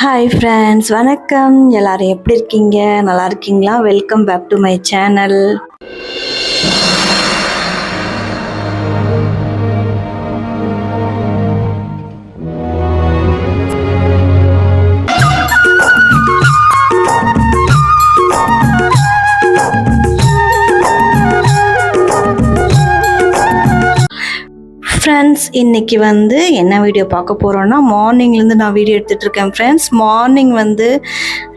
Hi friends வணக்கம். எல்லாரும் எப்படி இருக்கீங்க? நல்லா இருக்கீங்களா? Welcome back to my channel friends இன்னைக்கு வந்து என்ன வீடியோ பார்க்க போகிறோன்னா மார்னிங்லேருந்து நான் வீடியோ எடுத்துகிட்டு இருக்கேன் ஃப்ரெண்ட்ஸ் மார்னிங் வந்து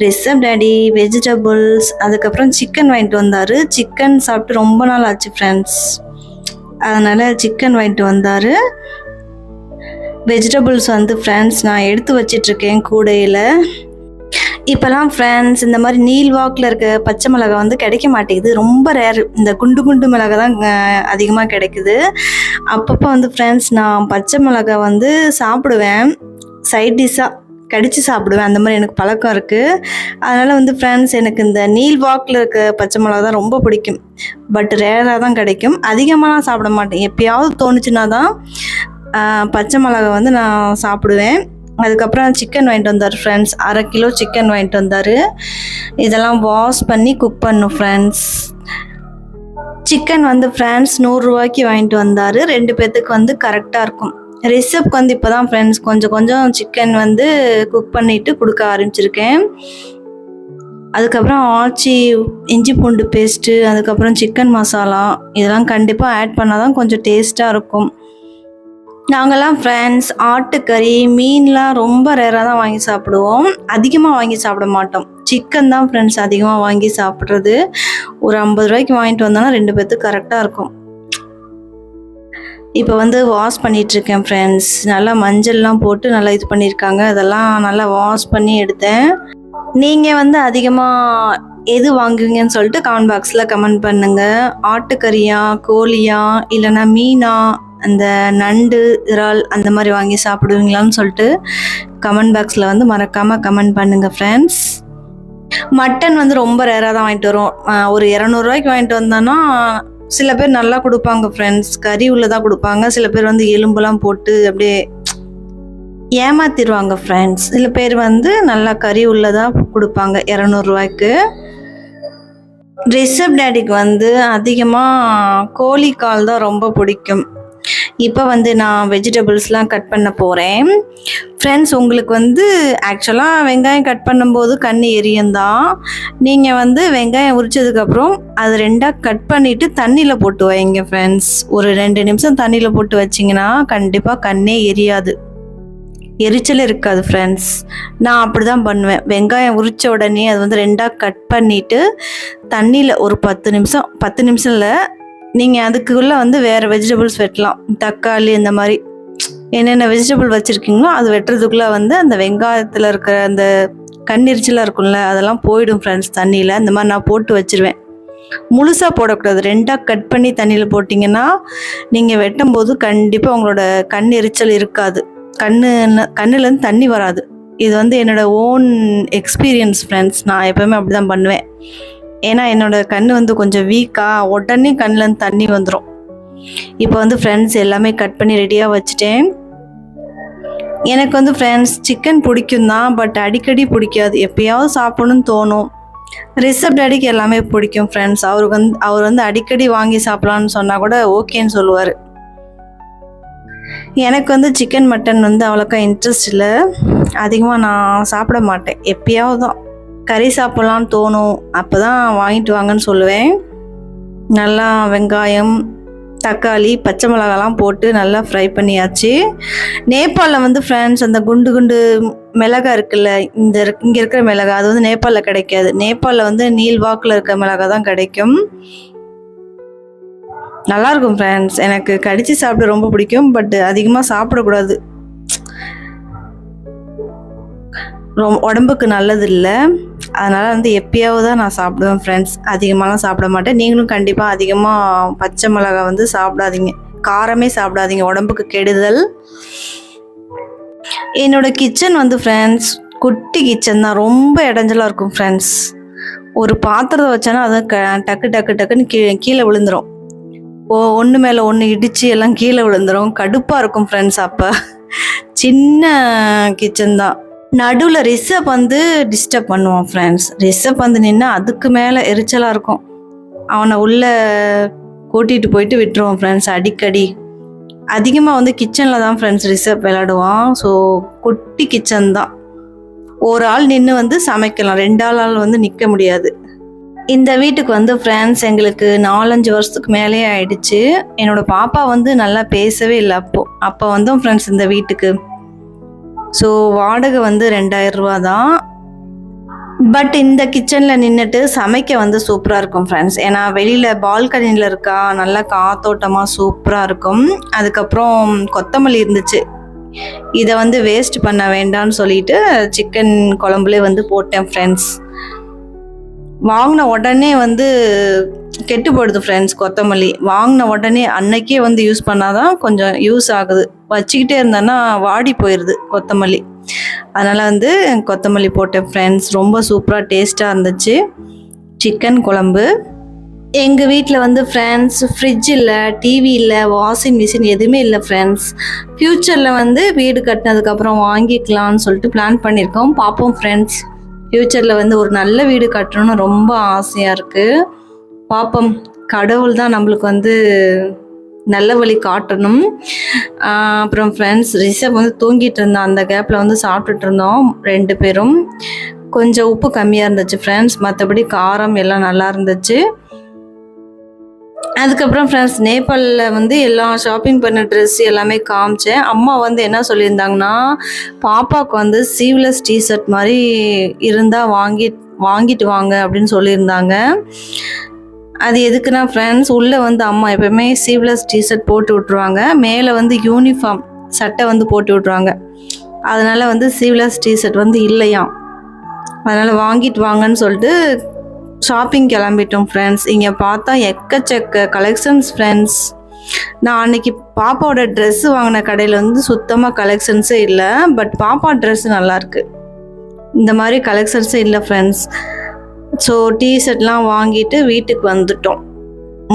ரிசப் டேடி வெஜிடபிள்ஸ் அதுக்கப்புறம் சிக்கன் வாங்கிட்டு வந்தார். சிக்கன் சாப்பிட்டு ரொம்ப நாள் ஆச்சு ஃப்ரெண்ட்ஸ் அதனால் சிக்கன் வாங்கிட்டு வந்தார். வெஜிடபிள்ஸ் வந்து ஃப்ரெண்ட்ஸ் நான் எடுத்து வச்சிட்ருக்கேன் கூடையில். இப்போலாம் ஃப்ரெண்ட்ஸ் இந்த மாதிரி நீல் வாக்கில் இருக்க பச்சை மிளகா வந்து கிடைக்க மாட்டேங்குது. ரொம்ப ரேர் இந்த குண்டு குண்டு மிளகா தான் அதிகமாக கிடைக்குது. அப்பப்போ வந்து ஃப்ரெண்ட்ஸ் நான் பச்சை மிளகா வந்து சாப்பிடுவேன். சைட் டிஷ்ஷாக கடித்து சாப்பிடுவேன். அந்த மாதிரி எனக்கு பழக்கம் இருக்குது அதனால் வந்து ஃப்ரெண்ட்ஸ் எனக்கு இந்த நீல் வாக்கில் இருக்க பச்சை மிளகா தான் ரொம்ப பிடிக்கும். பட் ரேராக தான் கிடைக்கும். அதிகமாக சாப்பிட மாட்டேன். எப்பயாவது தோணுச்சுன்னா தான் பச்சை மிளகா வந்து நான் சாப்பிடுவேன். அதுக்கப்புறம் சிக்கன் வாங்கிட்டு வந்தார் ஃப்ரெண்ட்ஸ் அரை கிலோ சிக்கன் வாங்கிட்டு வந்தார். இதெல்லாம் வாஷ் பண்ணி குக் பண்ணும் ஃப்ரெண்ட்ஸ் சிக்கன் வந்து ஃப்ரெண்ட்ஸ் நூறுரூவாய்க்கு வாங்கிட்டு வந்தார். ரெண்டு பேர்த்துக்கு வந்து கரெக்டாக இருக்கும். ரிசப்க்கு வந்து இப்போ தான் ஃப்ரெண்ட்ஸ் கொஞ்சம் கொஞ்சம் சிக்கன் வந்து குக் பண்ணிட்டு கொடுக்க ஆரம்பிச்சிருக்கேன். அதுக்கப்புறம் ஆச்சி இஞ்சி பூண்டு பேஸ்ட்டு அதுக்கப்புறம் சிக்கன் மசாலா இதெல்லாம் கண்டிப்பாக ஆட் பண்ணால் தான் கொஞ்சம் டேஸ்ட்டாக இருக்கும். நாங்கள்லாம் ஃப்ரெண்ட்ஸ் ஆட்டுக்கறி மீன்லாம் ரொம்ப ரேராக தான் வாங்கி சாப்பிடுவோம். அதிகமாக வாங்கி சாப்பிட மாட்டோம். சிக்கன் தான் ஃப்ரெண்ட்ஸ் அதிகமாக வாங்கி சாப்பிட்றது. ஒரு ஐம்பது ரூபாய்க்கு வாங்கிட்டு வந்தோம்னா ரெண்டு பேர்த்துக்கு கரெக்டாக இருக்கும். இப்போ வந்து வாஷ் பண்ணிகிட்ருக்கேன் ஃப்ரெண்ட்ஸ் நல்லா மஞ்சள்லாம் போட்டு நல்லா இது பண்ணியிருக்காங்க அதெல்லாம் நல்லா வாஷ் பண்ணி எடுத்தேன். நீங்கள் வந்து அதிகமாக எது வாங்குவீங்கன்னு சொல்லிட்டு கமெண்ட் பாக்ஸில் கமெண்ட் பண்ணுங்கள் ஆட்டுக்கறியா கோழியா இல்லைன்னா மீனா அந்த நண்டு இறால் அந்த மாதிரி வாங்கி சாப்பிடுவீங்களான்னு சொல்லிட்டு கமெண்ட் பாக்ஸில் வந்து மறக்காமல் கமெண்ட் பண்ணுங்கள் ஃப்ரெண்ட்ஸ் மட்டன் வந்து ரொம்ப ரேராக தான் வாங்கிட்டு வரும். ஒரு இரநூறுவாய்க்கு வாங்கிட்டு வந்தோன்னா சில பேர் நல்லா கொடுப்பாங்க ஃப்ரெண்ட்ஸ் கறி உள்ளதாக கொடுப்பாங்க. சில பேர் வந்து எலும்புலாம் போட்டு அப்படியே ஏமாத்திடுவாங்க ஃப்ரெண்ட்ஸ் சில பேர் வந்து நல்லா கறி உள்ளதாக கொடுப்பாங்க இரநூறுவாய்க்கு ரிஷப் டேடிக்கு வந்து அதிகமாக கோழிக்கால் தான் ரொம்ப பிடிக்கும். இப்போ வந்து நான் வெஜிடபிள்ஸ்லாம் கட் பண்ண போகிறேன் ஃப்ரெண்ட்ஸ் உங்களுக்கு வந்து ஆக்சுவலாக வெங்காயம் கட் பண்ணும்போது கண் எரியும் தான் நீங்கள் வந்து வெங்காயம் உரிச்சதுக்கப்புறம் அது ரெண்டாக கட் பண்ணிவிட்டு தண்ணியில் போட்டு வைங்க ஃப்ரெண்ட்ஸ் ஒரு ரெண்டு நிமிஷம் தண்ணியில் போட்டு வச்சிங்கன்னா கண்டிப்பாக கண்ணே எரியாது. எரிச்சல் இருக்காது ஃப்ரெண்ட்ஸ் நான் அப்படி தான் பண்ணுவேன். வெங்காயம் உரித்த உடனே அது வந்து ரெண்டாக கட் பண்ணிவிட்டு தண்ணியில் ஒரு பத்து நிமிஷம் பத்து நிமிஷம் இல்லை நீங்கள் அதுக்குள்ளே வந்து வேறு வெஜிடபிள்ஸ் வெட்டலாம். தக்காளி இந்த மாதிரி. என்னென்ன வெஜிடபிள் வச்சுருக்கீங்களோ அது வெட்டுறதுக்குள்ளே வந்து அந்த வெங்காயத்தில் இருக்கிற அந்த கண்ணெரிச்சலாக இருக்கும்ல அதெல்லாம் போயிடும் ஃப்ரெண்ட்ஸ் தண்ணியில். இந்த மாதிரி நான் போட்டு வச்சிருவேன். முழுசாக போடக்கூடாது. ரெண்டாக கட் பண்ணி தண்ணியில் போட்டிங்கன்னா நீங்கள் வெட்டும்போது கண்டிப்பாக உங்களோட கண் எரிச்சல் இருக்காது. கண்ணு கண்ணுலேருந்து தண்ணி வராது. இது வந்து என்னோடய ஓன் எக்ஸ்பீரியன்ஸ் ஃப்ரெண்ட்ஸ் நான் எப்போவுமே அப்படி தான் பண்ணுவேன். ஏன்னா என்னோட கண் வந்து கொஞ்சம் வீக்காக உடனே கண்ணில் தண்ணி வந்துடும் இப்போ வந்து ஃப்ரெண்ட்ஸ் எல்லாமே கட் பண்ணி ரெடியாக வச்சுட்டேன். எனக்கு வந்து ஃப்ரெண்ட்ஸ் சிக்கன் பிடிக்கும் தான் பட் அடிக்கடி பிடிக்காது. எப்பயாவது சாப்பிடணும்னு தோணும். ரிசப்ட் டேடிக்கு எல்லாமே பிடிக்கும் ஃப்ரெண்ட்ஸ் அவருக்கு வந்து அவர் வந்து அடிக்கடி வாங்கி சாப்பிட்லான்னு சொன்னால் கூட ஓகேன்னு சொல்லுவார். எனக்கு வந்து சிக்கன் மட்டன் வந்து அவ்வளோக்கா இன்ட்ரெஸ்ட் இல்லை. அதிகமாக நான் சாப்பிட மாட்டேன். எப்பயாவது தான் கறி சாப்பிட்லாம் தோணும். அப்போ தான் வாங்கிட்டு வாங்கன்னு சொல்லுவேன். நல்லா வெங்காயம் தக்காளி பச்சை மிளகாலாம் போட்டு நல்லா ஃப்ரை பண்ணியாச்சு. நேபாளில் வந்து ஃப்ரெண்ட்ஸ் அந்த குண்டு குண்டு மிளகா இருக்குல்ல இந்த இருக்- இங்கே இருக்கிற மிளகா அது வந்து நேபாளில் கிடைக்காது. நேபாளில் வந்து நீல் வாக்கில் இருக்கிற மிளகா தான் கிடைக்கும். நல்லாயிருக்கும் ஃப்ரெண்ட்ஸ் எனக்கு கடித்து சாப்பிட ரொம்ப பிடிக்கும் பட் அதிகமாக சாப்பிடக்கூடாது. ரொம் உடம்புக்கு நல்லது இல்லை அதனால் வந்து எப்பயாவது தான் நான் சாப்பிடுவேன் ஃப்ரெண்ட்ஸ் அதிகமாகலாம் சாப்பிட மாட்டேன். நீங்களும் கண்டிப்பாக அதிகமாக பச்சை மிளகாய் வந்து சாப்பிடாதீங்க. காரமே சாப்பிடாதீங்க. உடம்புக்கு கெடுதல். என்னோட கிச்சன் வந்து ஃப்ரெண்ட்ஸ் குட்டி கிச்சன் தான். ரொம்ப இடைஞ்சலாக இருக்கும் ஃப்ரெண்ட்ஸ் ஒரு பாத்திரத்தை வச்சோன்னா அது க டக்கு டக்கு டக்குன்னு கீ கீழே விழுந்துடும் ஓ ஒன்று மேலே ஒன்று இடித்து எல்லாம் கீழே விழுந்துடும் கடுப்பாக இருக்கும் ஃப்ரெண்ட்ஸ் அப்போ. சின்ன கிச்சன் தான். நடுவில் ரிஷப் வந்து டிஸ்டர்ப் பண்ணுவான் ஃப்ரெண்ட்ஸ் ரிஷப் வந்து நின்று அதுக்கு மேலே எரிச்சலாக இருக்கும். அவனை உள்ளே கூட்டிகிட்டு போயிட்டு விட்டுருவான் ஃப்ரெண்ட்ஸ் அடிக்கடி. அதிகமாக வந்து கிச்சனில் தான் ஃப்ரெண்ட்ஸ் ரிஷப் விளாடுவான் ஸோ குட்டி கிச்சன் தான். ஒரு ஆள் நின்று வந்து சமைக்கலாம். ரெண்டு ஆள் ஆள் வந்து நிற்க முடியாது. இந்த வீட்டுக்கு வந்து ஃப்ரெண்ட்ஸ் எங்களுக்கு நாலஞ்சு வருஷத்துக்கு மேலே ஆயிடுச்சு. என்னோட பாப்பா வந்து நல்லா பேசவே இல்லை அப்போ. அப்போ வந்தோம் ஃப்ரெண்ட்ஸ் இந்த வீட்டுக்கு ஸோ வாடகை வந்து ரெண்டாயிரரூபா தான் பட் இந்த கிச்சனில் நின்றுட்டு சமைக்க வந்து சூப்பராக இருக்கும் ஃப்ரெண்ட்ஸ் ஏன்னா வெளியில் பால்கனியில் இருக்கா நல்லா காத்தோட்டமாக சூப்பராக இருக்கும். அதுக்கப்புறம் கொத்தமல்லி இருந்துச்சு. இதை வந்து வேஸ்ட் பண்ண வேண்டாம்னு சொல்லிட்டு சிக்கன் குழம்புலே வந்து போட்டேன் ஃப்ரெண்ட்ஸ் வாங்கின உடனே வந்து கெட்டு போயிடுது ஃப்ரெண்ட்ஸ் கொத்தமல்லி. வாங்கின உடனே அன்னைக்கே வந்து யூஸ் பண்ணாதான் கொஞ்சம் யூஸ் ஆகுது. வச்சுக்கிட்டே இருந்தேன்னா வாடி போயிடுது கொத்தமல்லி. அதனால் வந்து கொத்தமல்லி போட்டேன் ஃப்ரெண்ட்ஸ் ரொம்ப சூப்பராக டேஸ்ட்டாக இருந்துச்சு. சிக்கன் குழம்பு. எங்கள் வீட்டில் வந்து ஃப்ரெண்ட்ஸ் ஃப்ரிட்ஜ் இல்லை டிவி இல்லை வாஷிங் மிஷின் எதுவுமே இல்லை ஃப்ரெண்ட்ஸ் ஃப்யூச்சரில் வந்து வீடு கட்டினதுக்கப்புறம் வாங்கிக்கலாம்னு சொல்லிட்டு பிளான் பண்ணியிருக்கோம். பார்ப்போம் ஃப்ரெண்ட்ஸ் ஃப்யூச்சரில் வந்து ஒரு நல்ல வீடு கட்டணும்னு ரொம்ப ஆசையாக இருக்குது பார்ப்போம் கடவுள் தான் நம்மளுக்கு வந்து நல்ல வழி காட்டணும். அப்புறம் ஃப்ரெண்ட்ஸ் ரிஷப் வந்து தூங்கிட்டு இருந்தான். அந்த கேப்பில் வந்து சாப்பிட்டுட்டு இருந்தோம் ரெண்டு பேரும். கொஞ்சம் உப்பு கம்மியாக இருந்துச்சு ஃப்ரெண்ட்ஸ் மற்றபடி காரம் எல்லாம் நல்லா இருந்துச்சு. அதுக்கப்புறம் ஃப்ரெண்ட்ஸ் நேபாளில் வந்து எல்லாம் ஷாப்பிங் பண்ண ட்ரெஸ் எல்லாமே காமிச்சேன். அம்மா வந்து என்ன சொல்லியிருந்தாங்கன்னா பாப்பாவுக்கு வந்து சீவ்லெஸ் டிஷர்ட் மாதிரி இருந்தால் வாங்கி வாங்கிட்டு வாங்க அப்படின்னு சொல்லியிருந்தாங்க. அது எதுக்குன்னா ஃப்ரெண்ட்ஸ் உள்ளே வந்து அம்மா எப்பயுமே சீவ்லெஸ் டிஷர்ட் போட்டு விட்ருவாங்க மேலே வந்து யூனிஃபார்ம் சட்டை வந்து போட்டு விட்ருவாங்க அதனால் வந்து சீவ்லெஸ் டிஷர்ட் வந்து இல்லையாம். அதனால் வாங்கிட்டு வாங்கன்னு சொல்லிட்டு ஷாப்பிங் கிளம்பிட்டோம் ஃப்ரெண்ட்ஸ் இங்கே பார்த்தா எக்கச்சக்க கலெக்ஷன்ஸ் ஃப்ரெண்ட்ஸ் நான் அன்னைக்கு பாப்பாவோட ட்ரெஸ்ஸு வாங்கின கடையில் வந்து சுத்தமாக கலெக்ஷன்ஸே இல்லை பட் பாப்பா ட்ரெஸ்ஸு நல்லாயிருக்கு இந்த மாதிரி கலெக்ஷன்ஸே இல்லை ஃப்ரெண்ட்ஸ் ஸோ டிஷர்ட்லாம் வாங்கிட்டு வீட்டுக்கு வந்துட்டோம்.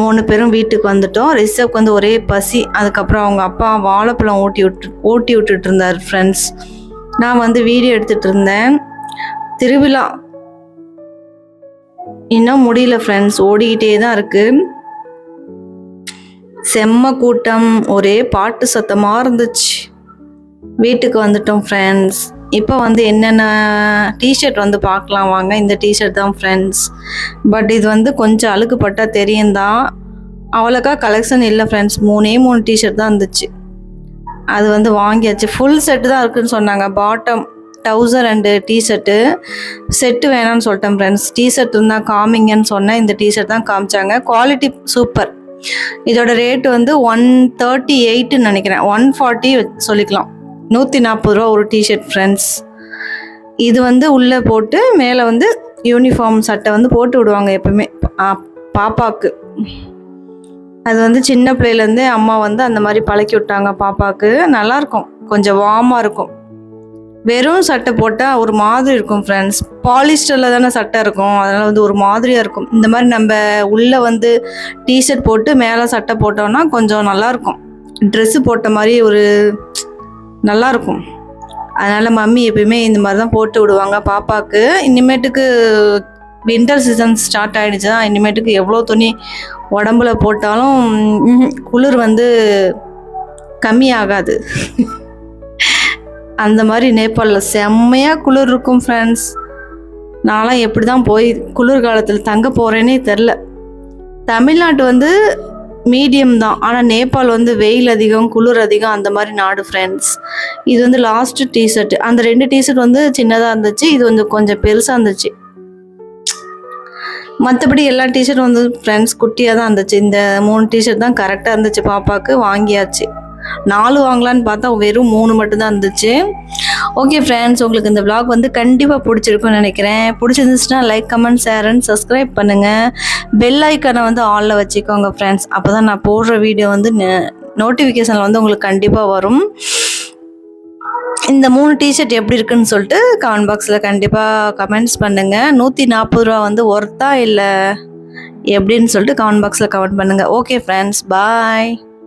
மூணு பேரும் வீட்டுக்கு வந்துட்டோம். ரிஷப்க்கு வந்து ஒரே பசி. அதுக்கப்புறம் அவங்க அப்பா வாழைப்பழம் ஊட்டி விட்டு ஊட்டி விட்டுட்டு இருந்தார் ஃப்ரெண்ட்ஸ் நான் வந்து வீடியோ எடுத்துகிட்டு இருந்தேன். திருவிழா இன்னும் முடியல ஃப்ரெண்ட்ஸ் ஓடிக்கிட்டே தான் இருக்குது செம்ம கூட்டம். ஒரே பாட்டு சத்தமாக இருந்துச்சு. வீட்டுக்கு வந்துட்டோம் ஃப்ரெண்ட்ஸ் இப்போ வந்து என்னென்ன டிஷர்ட் வந்து பார்க்கலாம். வாங்க இந்த டிஷர்ட் தான் ஃப்ரெண்ட்ஸ் பட் இது வந்து கொஞ்சம் அழுக்குப்பட்டால் தெரியும் தான். அவ்வளோக்கா கலெக்ஷன் இல்லை ஃப்ரெண்ட்ஸ் மூணே மூணு டிஷர்ட் தான் இருந்துச்சு. அது வந்து வாங்கியாச்சு. ஃபுல் செட்டு தான் இருக்குன்னு சொன்னாங்க. Bottom trouser and T-shirt set வேணாம்னு சொல்லிட்டேன் ஃப்ரெண்ட்ஸ் டிஷர்ட் இருந்தால் காமிங்கன்னு சொன்னேன். இந்த டிஷர்ட் தான் காமிச்சாங்க. குவாலிட்டி சூப்பர் இதோட ரேட் வந்து ஒன் தேர்ட்டி எயிட்டுன்னு நினைக்கிறேன். ஒன் ஃபார்ட்டி சொல்லிக்கலாம். நூற்றி நாற்பது ரூபா ஒரு டிஷர்ட் ஃப்ரெண்ட்ஸ் இது வந்து உள்ளே போட்டு மேலே வந்து யூனிஃபார்ம் சட்டை வந்து போட்டு விடுவாங்க எப்பவுமே. பாப்பாக்கு. அது வந்து சின்ன பிள்ளையிலேருந்தே அம்மா வந்து அந்த மாதிரி பழக்கி விட்டாங்க பாப்பாக்கு. நல்லாயிருக்கும் கொஞ்சம் வார்மாக இருக்கும். வெறும் சட்டை போட்டால் ஒரு மாதிரி இருக்கும் ஃப்ரெண்ட்ஸ் பாலிஸ்டரில் தானே சட்டை இருக்கும். அதனால் வந்து ஒரு மாதிரியாக இருக்கும். இந்த மாதிரி நம்ம உள்ளே வந்து டிஷர்ட் போட்டு மேலே சட்டை போட்டோம்னா கொஞ்சம் நல்லாயிருக்கும் ட்ரெஸ்ஸு போட்ட மாதிரி ஒரு நல்லாயிருக்கும் அதனால் மம்மி எப்பயுமே இந்த மாதிரி தான் போட்டு விடுவாங்க பாப்பாவுக்கு இனிமேட்டுக்கு வின்டர் சீசன் ஸ்டார்ட் ஆகிடுச்சு தான் இனிமேட்டுக்கு எவ்வளோ துணி உடம்புல போட்டாலும் குளிர் வந்து கம்மியாகாது. அந்த மாதிரி நேபாளில் செம்மையாக குளிர் இருக்கும் ஃப்ரெண்ட்ஸ் நான்லாம் எப்படி தான் போய் குளிர் காலத்தில் தங்க போகிறேனே தெரில தமிழ்நாட்டு வந்து மீடியம் தான். ஆனால் நேபாள் வந்து வெயில் அதிகம் குளிர் அதிகம் அந்த மாதிரி நாடு ஃப்ரெண்ட்ஸ் இது வந்து லாஸ்ட் டிஷர்ட் அந்த ரெண்டு டிஷர்ட் வந்து சின்னதாக இருந்துச்சு இது வந்து கொஞ்சம் பெருசாக இருந்துச்சு. மற்றபடி எல்லா டிஷர்ட் வந்து ஃப்ரெண்ட்ஸ் குட்டியாக தான் இருந்துச்சு. இந்த மூணு டிஷர்ட் தான் கரெக்டாக இருந்துச்சு பாப்பாவுக்கு வாங்கியாச்சு. நாலு வாங்கலான்னு பார்த்தா வெறும் மூணு மட்டும்தான் இருந்துச்சு. ஓகே ஃப்ரெண்ட்ஸ் உங்களுக்கு இந்த விளாக் வந்து கண்டிப்பாக பிடிச்சிருக்கும்னு நினைக்கிறேன். பிடிச்சிருந்துச்சுன்னா like comment share and subscribe பண்ணுங்கள் பெல் ஐக்கானை வந்து ஆனில் வச்சுக்கோங்க ஃப்ரெண்ட்ஸ் அப்போ தான் நான் போடுற வீடியோ வந்து நோட்டிஃபிகேஷனில் வந்து உங்களுக்கு கண்டிப்பாக வரும். இந்த மூணு டிஷர்ட் எப்படி இருக்குன்னு சொல்லிட்டு கமெண்ட் பாக்ஸில் கண்டிப்பாக கமெண்ட்ஸ் பண்ணுங்கள் நூற்றி நாற்பது ரூபா வந்து ஒர்த்தா இல்லை? எப்படின்னு சொல்லிட்டு கமெண்ட் பாக்ஸில் கமெண்ட் பண்ணுங்கள் ஓகே ஃப்ரெண்ட்ஸ் பாய்